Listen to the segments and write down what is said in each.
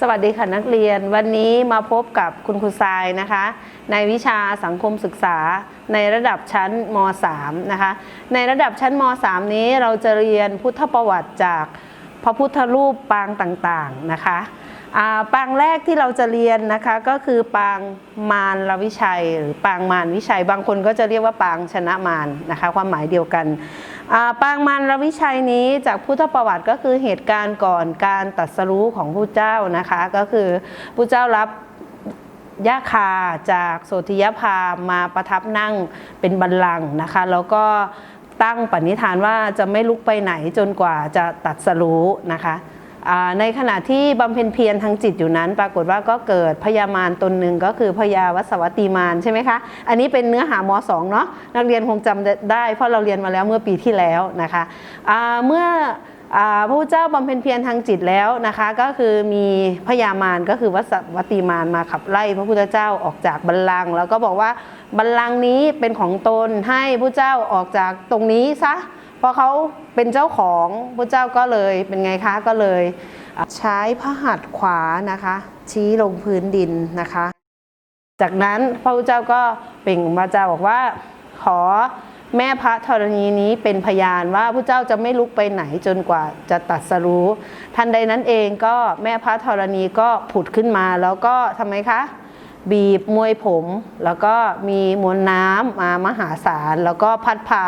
สวัสดีค่ะนักเรียน วันนี้มาพบกับคุณครูทรายนะคะ ในวิชาสังคมศึกษาในระดับชั้นม .3 นะคะ ในระดับชั้นม .3 นี้เราจะเรียนพุทธประวัติจากพระพุทธรูปปางต่างๆนะคะาปางแรกที่เราจะเรียนนะคะก็คือปางมารลวิชัย หรือปางมารวิชัย บางคนก็จะเรียกว่าปางชนะมารนะคะ ความหมายเดียวกัน ปางมารวิชัยนี้จากพุทธประวัติก็คือเหตุการณ์ก่อนการตัดสรู้ของผู้เจ้านะคะ ก็คือผู้เจ้ารับยาคาจากโสธิยภามาประทับนั่งเป็นบัลลังก์นะคะ แล้วก็ตั้งปณิธานว่าจะไม่ลุกไปไหนจนกว่าจะตัดสรู้นะคะ ในขณะที่บำเพ็ญเพียรทางจิตอยู่นั้น ปรากฏว่าก็เกิดพญามารตนหนึ่งก็คือพญาวัสวัตีมารใช่ไหมคะ อันนี้เป็นเนื้อหามสองเนาะนักเรียนคงจำได้ เพราะเราเรียนมาแล้วเมื่อปีที่แล้วนะคะเมื่อพระพุทธเจ้าบำเพ็ญเพียรทางจิตแล้วนะคะก็คือมีพญามารก็คือวัสวัตีมารมาขับไล่พระพุทธเจ้าออกจากบัลลังก์แล้วก็บอกว่าบัลลังก์นี้เป็นของตนให้พระเจ้าออกจากตรงนี้ซะ พราะเขาเป็นเจ้าของพระเจ้าก็เลยเป็นไงคะก็เลย ใช้พระหัตถ์ขวานะคะ ชี้ลงพื้นดินนะคะ จากนั้นพระพุทธเจ้าก็เป่งวาจาบอกว่าขอแม่พระธรณีนี้เป็นพยานว่าพระเจ้าจะไม่ลุกไปไหนจนกว่าจะตัดสรู้ ทันใดนั้นเองก็แม่พระธรณีก็ผุดขึ้นมาแล้วก็ทำไมคะ บีบมวยผม แล้วก็มีมวลน้ำมามหาศาล แล้วก็พัดพา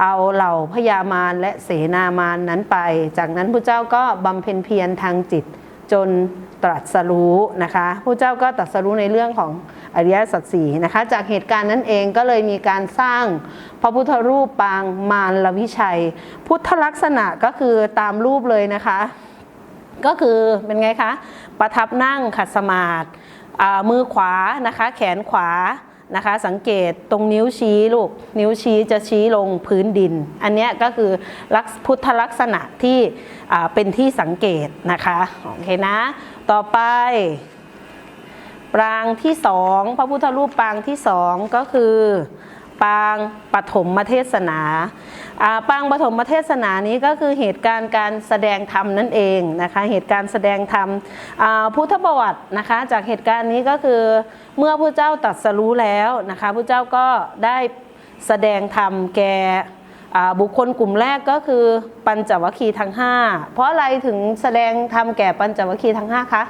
เอาเหล่าพญามารและเสนามารนั้นไป จากนั้นพระเจ้าก็บำเพ็ญเพียรทางจิตจนตรัสรู้นะคะพระเจ้าก็ตรัสรู้ในเรื่องของอริยสัจสี่นะคะ จากเหตุการณ์นั้นเองก็เลยมีการสร้างพระพุทธรูปปางมารลวิชัย พุทธลักษณะก็คือตามรูปเลยนะคะ ก็คือเป็นไงคะ ประทับนั่งขัดสมาธิมือขวานะคะ แขนขวา นะคะ สังเกตตรงนิ้วชี้ลูก นิ้วชี้จะชี้ลงพื้นดิน อันนี้ก็คือลักษพุทธลักษณะที่เป็นที่สังเกตนะคะโอเคนะ ต่อไป ปรางที่สองพระพุทธรูปปางที่สองก็คือ ปางปฐมเทศนาปางปฐมเทศนานี้ก็คือเหตุการณ์การแสดงธรรมนั่นเองนะคะเหตุการณ์แสดงธรรมพุทธประวัตินะคะจากเหตุการณ์นี้ก็คือเมื่อพระเจ้าตรัสรู้แล้วนะคะพระเจ้าก็ได้แสดงธรรมแก่บุคคลกลุ่มแรกก็คือปัญจวัคคีย์ทั้ง 5 เพราะอะไรถึงแสดงธรรมแก่ปัญจวัคคีย์ทั้ง 5 คะ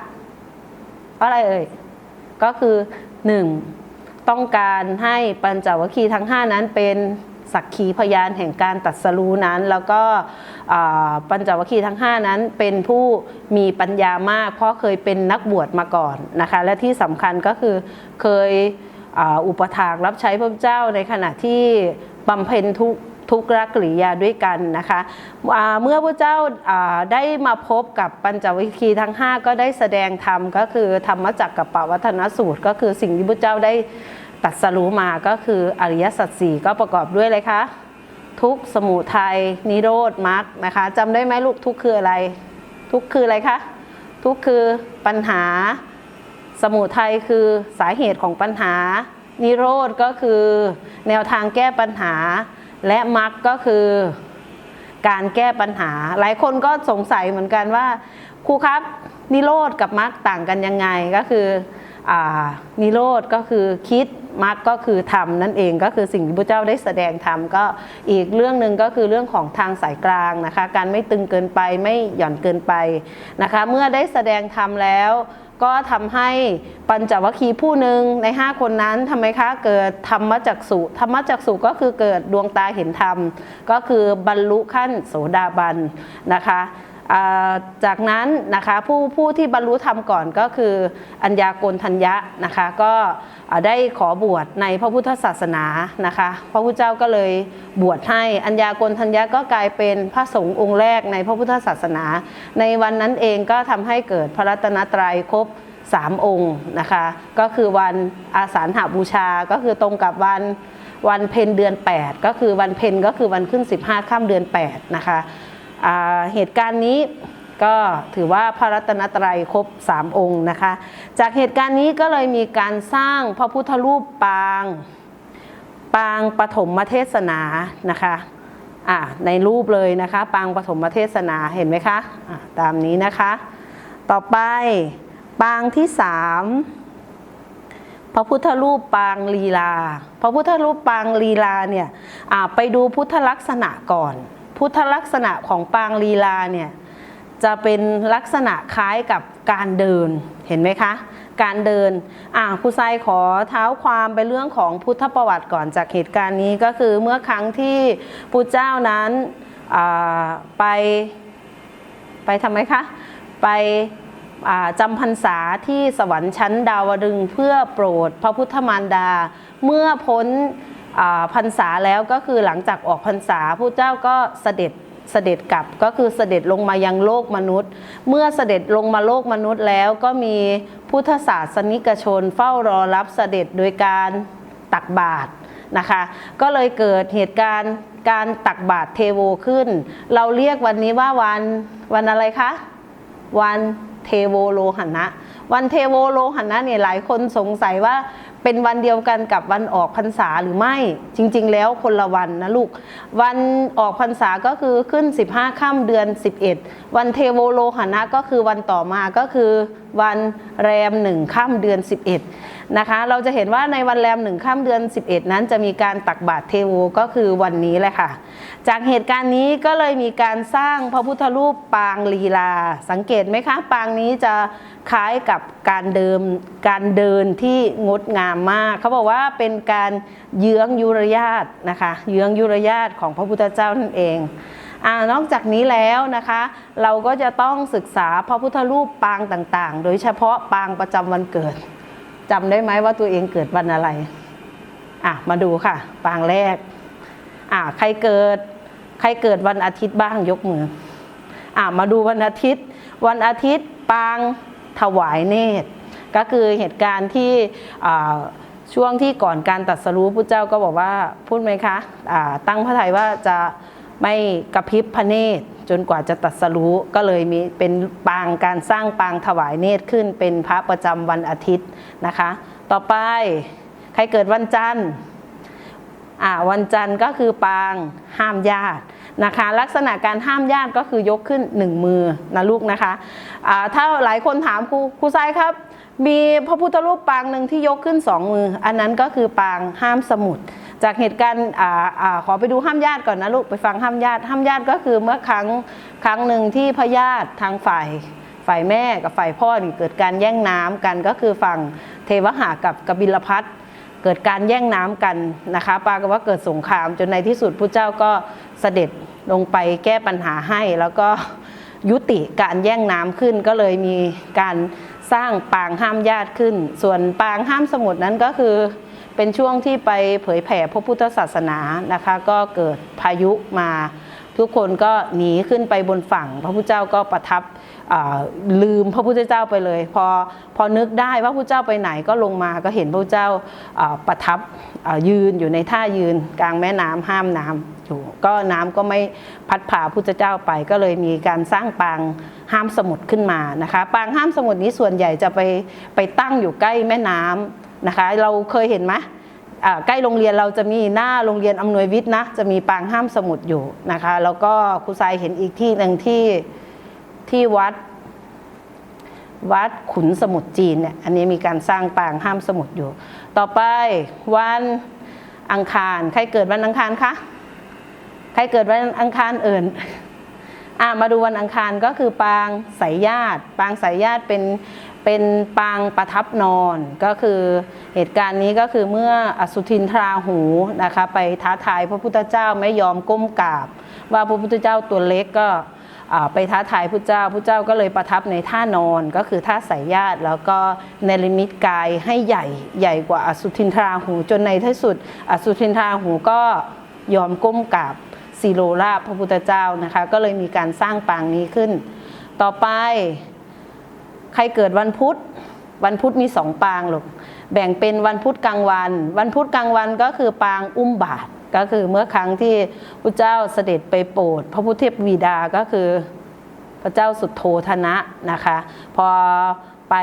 เพราะอะไรเอ่ยก็คือ 1. ต้องการให้ปัญจวัคคีย์ทั้ง 5 นั้นเป็นสักขีพยานแห่งการตัดสรู้นั้น แล้วก็ปัญจวัคคีย์ทั้ง 5 นั้นเป็นผู้มีปัญญามาก เพราะเคยเป็นนักบวชมาก่อนนะคะและที่สำคัญก็คือเคยอ,อุปถากรับใช้พระเจ้าในขณะที่บำเพ็ญทุก ทุกรกริยาด้วยกันนะคะเมื่อพระเจ้าาได้มาพบกับปัญจวัคคีย์ทั้ง 5 ก็ได้แสดงธรรมก็คือธรรมจักรกับปวัฒนสูตร ก็คือสิ่งที่พระเจ้าได้ตรัสรู้มาก็คืออริยสัจสี่ก็ประกอบด้วยอะไรคะทุกสมุทัยนิโรธมรรคนะคะจำได้ไหมลูกทุกคืออะไร ทุกคืออะไรคะทุกคือปัญหา สมุทัยคือสาเหตุของปัญหา นิโรธก็คือแนวทางแก้ปัญหา และมรรคก็คือการแก้ปัญหา หลายคนก็สงสัยเหมือนกันว่าครูครับนิโรธกับมรรคต่างกันยังไงก็คืออนิโรธก็คือคิดมรรคก็คือทำนั่นเองก็คือสิ่งที่พระเจ้าได้แสดงธรรมก็อีกเรื่องหนึ่งก็คือเรื่องของทางสายกลางนะคะ การไม่ตึงเกินไปไม่หย่อนเกินไปนะคะ เมื่อได้แสดงธรรมแล้ว ก็ทำให้ปัญจวัคคีย์ผู้หนึ่งใน 5 คนนั้นทำไมคะเกิดธรรมจักสุธรรมจักสุก็คือเกิดดวงตาเห็นธรรม ก็คือบรรลุขั้นโสดาบันนะคะ จากนั้นนะคะผู้ผู้ที่บรรลุธรรมก่อนก็คืออัญญากณทัญญะนะคะก็ได้ขอบวชในพระพุทธศาสนานะคะพระพุทธเจ้าก็เลยบวชให้อัญญากณทัญญะก็กลายเป็นพระสงฆ์องค์แรกในพระพุทธศาสนา ในวันนั้นเองก็ทำให้เกิดพระรัตนตรัยครบสามองค์นะคะก็คือวันอาสาฬหาบูชาก็คือตรงกับวันวันเพ็ญเดือน 8 ก็คือวันเพ็ญก็คือวันขึ้น 15ค่ำเดือน8นะคะ เหตุการณ์นี้ก็ถือว่าพระรัตนตรัยครบ 3 องค์นะคะ จากเหตุการณ์นี้ก็เลยมีการสร้างพระพุทธรูปปางปางปฐมเทศนานะคะอ่าในรูปเลยนะคะ ปางปฐมเทศนาเห็นไหมคะอ่าตามนี้นะคะ ต่อไปปางที่สามพระพุทธรูปปางลีลา พระพุทธรูปปางลีลาเนี่ยไปดูพุทธลักษณะก่อน พุทธลักษณะของปางลีลาเนี่ยจะเป็นลักษณะคล้ายกับการเดินเห็นไหมคะ การเดินอ่าครูไซขอเท้าความไปเรื่องของพุทธประวัติก่อนจากเหตุการณ์นี้ก็คือเมื่อครั้งที่พุทธเจ้านั้นไปไปทำไมคะไปจำพรรษาที่สวรรค์ชั้นดาวดึงเพื่อโปรดพระพุทธมารดา เมื่อพ้น พรรษาแล้วก็คือหลังจากออกพรรษาพระเจ้าก็เสด็จเสด็จกลับก็คือเสด็จลงมายังโลกมนุษย์ เมื่อเสด็จลงมาโลกมนุษย์แล้วก็มีพุทธศาสนิกชนเฝ้ารอรับเสด็จโดยการตักบาตรนะคะ ก็เลยเกิดเหตุการณ์การตักบาตรเทโวขึ้น เราเรียกวันนี้ว่าวันวันอะไรคะวันเทโวโลหันะ วันเทโวโลหันะเนี่ยหลายคนสงสัยว่า เป็นวันเดียวกันกับวันออกพรรษาหรือไม่ จริง ๆ แล้วคนละวันนะลูก วันออกพรรษาก็คือขึ้น 15ค่ำเดือน 11 วันเทโวโลหันะก็คือวันต่อมาก็คือวันแรมหนึ่งค่ำเดือน 11นะคะเราจะเห็นว่าในวันแรมหนึ่งค่ำเดือน 11 นั้นจะมีการตักบาตรเทโวก็คือวันนี้แหละค่ะ จากเหตุการณ์นี้ก็เลยมีการสร้างพระพุทธรูปปางลีลา สังเกตไหมคะ ปางนี้จะคล้ายกับการเดิมการเดินที่งดงามมาก เขาบอกว่าเป็นการเยื้องยุรญาตนะคะเยื้องยุรญาตของพระพุทธเจ้านั่นเอง อนอกจากนี้แล้วนะคะ เราก็จะต้องศึกษาพระพุทธรูปปางต่างๆ โดยเฉพาะปางประจำวันเกิดจำได้ไหมว่าตัวเองเกิดวันอะไรอะมาดูค่ะ ปางแรกอะใครเกิดใครเกิดวันอาทิตย์บ้างยกมืออะมาดูวันอาทิตย์ วันอาทิตย์ปางถวายเนตร ก็คือเหตุการณ์ที่ช่วงที่ก่อนการตรัสรู้พระเจ้าก็บอกว่าพูดไหมคะอ่าตั้งพระทัยว่าจะ ไม่กระพริบพระเนตรจนกว่าจะตรัสรู้ก็เลยมีเป็นปางการสร้างปางถวายเนตรขึ้นเป็นพระประจำวันอาทิตย์นะคะ ต่อไปใครเกิดวันจันทร์อ่าวันจันทร์ก็คือปางห้ามญาตินะคะ ลักษณะการห้ามญาติก็คือยกขึ้นหนึ่งมือนะลูกนะคะอ่าถ้าหลายคนถามครูครูทรายครับ มีพระพุทธรูปปางหนึ่งที่ยกขึ้นสองมือ อันนั้นก็คือปางห้ามสมุด จากเหตุการณ์ออขอไปดูห้ามญาติก่อนนะลูกไปฟังห้ามญาติห้ามญาติก็คือเมื่อครั้งครั้งหนึ่งที่พญาติทางฝ่ายฝ่ายแม่กับฝ่ายพ่อนี่เกิดการแย่งน้ำกันก็คือฝั่งเทวหากับกบิลพัทเกิดการแย่งน้ำกันนะคะปรากฏว่าเกิดสงครามจนในที่สุดพระเจ้าก็เสด็จลงไปแก้ปัญหาให้แล้วก็ยุติการแย่งน้ำขึ้นก็เลยมีการสร้างปางห้ามญาติขึ้น ส่วนปางห้ามสมุทรนั้นก็คือ เป็นช่วงที่ไปเผยแผ่พระพุทธศาสนานะคะ ก็เกิดพายุมาทุกคนก็หนีขึ้นไปบนฝั่ง พระพุทธเจ้าก็ประทับลืมพระพุทธเจ้าไปเลย พอพอนึกได้ว่าพระพุทธเจ้าไปไหนก็ลงมาก็เห็นพระพุทธเจ้าประทับยืนอยู่ในท่ายืนกลางแม่น้ำห้ามน้ำอยู่ก็น้ำก็ไม่พัดพาพระพุทธเจ้าไป ก็เลยมีการสร้างปางห้ามสมุทรขึ้นมานะคะ ปางห้ามสมุทรนี้ส่วนใหญ่จะไปไปตั้งอยู่ใกล้แม่น้ำ นะคะ เราเคยเห็นไหมใกล้โรงเรียนเราจะมีหน้าโรงเรียนอำนวยวิทย์นะจะมีปางห้ามสมุดอยู่นะคะ แล้วก็ครูทรายเห็นอีกที่หนึ่งที่ที่วัดวัดขุนสมุทรจีนเนี่ยอันนี้มีการสร้างปางห้ามสมุดอยู่ ต่อไปวันอังคาร ใครเกิดวันอังคารคะใครเกิดวันอังคารเอื่นอ่ามาดูวันอังคารก็คือปางสายญาติ ปางสายญาติเป็น เป็นปางประทับนอนก็คือเหตุการณ์นี้ก็คือเมื่ออสุทินทราหูนะคะไปท้าทายพระพุทธเจ้าไม่ยอมก้มกราบ ว่าพระพุทธเจ้าตัวเล็กก็ไปท้าทายพระเจ้าพระเจ้าก็เลยประทับในท่านอนก็คือท่าสายญาติ แล้วก็เนรมิตกายให้ใหญ่ใหญ่กว่าอสุทินทราหู จนในที่สุด อสุทินทราหูก็ยอมก้มกราบสีโลราพระพุทธเจ้านะคะก็เลยมีการสร้างปางนี้ขึ้น ต่อไป ใครเกิดวันพุธวันพุธมีสองปางลูกแบ่งเป็นวันพุธกลางวัน วันพุธกลางวันก็คือปางอุ้มบาทก็คือเมื่อครั้งที่พระเจ้าเสด็จไปโปรดพระพุทธเทพวีดาก็คือพระเจ้าสุดโทธนะนะคะ พอไป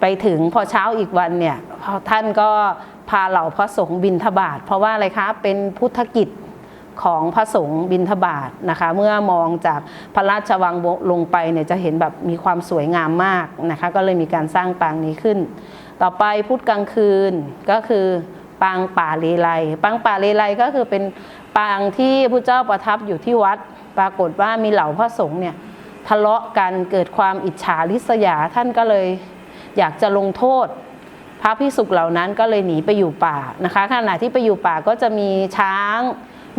ไปถึงพอเช้าอีกวันเนี่ยท่านก็พาเหล่าพระสงฆ์บินทบาทเพราะว่าอะไรคะเป็นพุทธกิจ ของพระสงฆ์บิณฑบาตนะคะ เมื่อมองจากพระราชวังลงไปเนี่ยจะเห็นแบบมีความสวยงามมากนะคะ ก็เลยมีการสร้างปางนี้ขึ้น ต่อไปพุธกลางคืนก็คือปางป่าเลไลปางป่าเลไลก็คือเป็นปางที่พระเจ้าประทับอยู่ที่วัด ปรากฏว่ามีเหล่าพระสงฆ์เนี่ยทะเลาะกันเกิดความอิจฉาริษยาท่านก็เลยอยากจะลงโทษ พระพิสุกเหล่านั้นก็เลยหนีไปอยู่ป่านะคะ ขณะที่ไปอยู่ป่าก็จะมีช้าง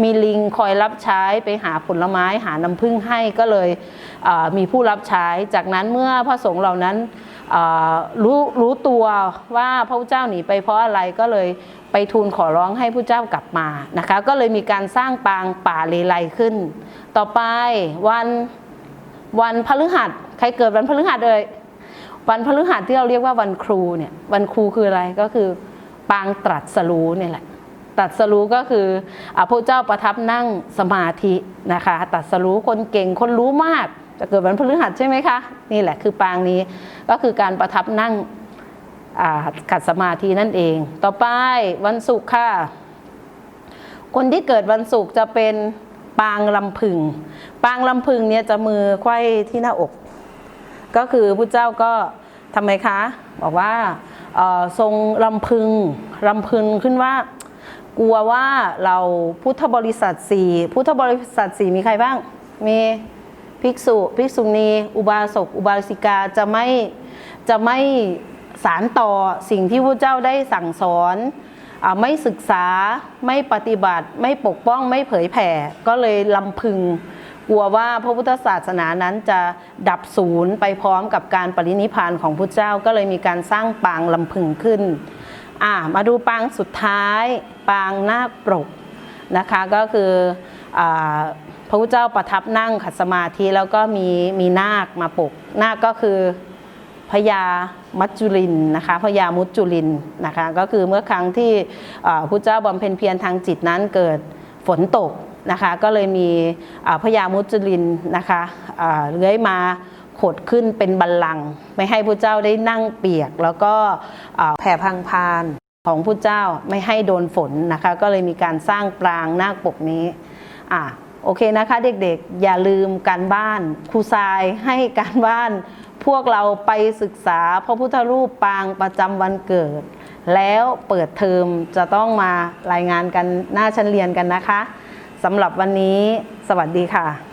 มีลิงคอยรับใช้ไปหาผลไม้หาน้ำผึ้งให้ก็เลยมีผู้รับใช้ จากนั้นเมื่อพระสงฆ์เหล่านั้นรู้รู้ตัวว่าพระเจ้าหนีไปเพราะอะไรก็เลยไปทูลขอร้องให้พระเจ้ากลับมานะคะ ก็เลยมีการสร้างปางป่าเลไลขึ้น ต่อไปวันวันพฤหัสใครเกิดวันพฤหัสเลยวันพฤหัสที่เราเรียกว่าวันครูเนี่ยวันครูคืออะไรก็คือปางตรัสรู้เนี่ยแหละ ตรัสรู้ก็คืออะพระเจ้าประทับนั่งสมาธินะคะตรัสรู้คนเก่งคนรู้มากจะเกิดวันพฤหัสใช่ไหมคะนี่แหละคือปางนี้ก็คือการประทับนั่งขัดสมาธินั่นเอง ต่อไปวันศุกร์ค่ะ คนที่เกิดวันศุกร์จะเป็นปางลำพึง ปางลำพึงเนี่ยจะมือไขว้ที่หน้าอก ก็คือพระเจ้าก็ทำไมคะ บอกว่าทรงลำพึงลำพึงขึ้นว่า กลัวว่าเราพุทธบริษัทสี่พุทธบริษัทสี่มีใครบ้าง มีภิกษุภิกษุณี อุบาสกอุบาสิกาจะไม่จะไม่สารต่อสิ่งที่พระเจ้าได้สั่งสอนอไม่ศึกษาไม่ปฏิบัติ ไม่ปกป้องไม่เผยแผ่ ก็เลยลำพึง กลัวว่าพระพุทธศาสนานั้นจะดับศูนย์ไปพร้อมกับการปรินิพานของพุทธเจ้าก็เลยมีการสร้างปางลำพึงขึ้น อ่ามาดูปางสุดท้ายปางนาคปรกนะคะก็คืออพระพุทธเจ้าประทับนั่งขัดสมาธิแล้วก็มีมีนาคมาปก นาคก็คือพญามัจจุรินนะคะพญามุจจุรินนะคะก็คือเมื่อครั้งที่พระเจ้าบำเพ็ญเพียรทางจิตนั้นเกิดฝนตกนะคะก็เลยมีพญามุจจุรินนะคะเลื้อยมา ขดขึ้นเป็นบัลลังก์ไม่ให้พระเจ้าได้นั่งเปียก แล้วก็แผ่พังพานของพระเจ้าไม่ให้โดนฝนนะคะ ก็เลยมีการสร้างปรางนาคปกนี้อ่าโอเคนะคะ เด็กๆ อย่าลืมการบ้านครูทรายให้การบ้าน พวกเราไปศึกษาพระพุทธรูปปางประจำวันเกิด แล้วเปิดเทอมจะต้องมารายงานกันหน้าชั้นเรียนกันนะคะสำหรับวันนี้สวัสดีค่ะ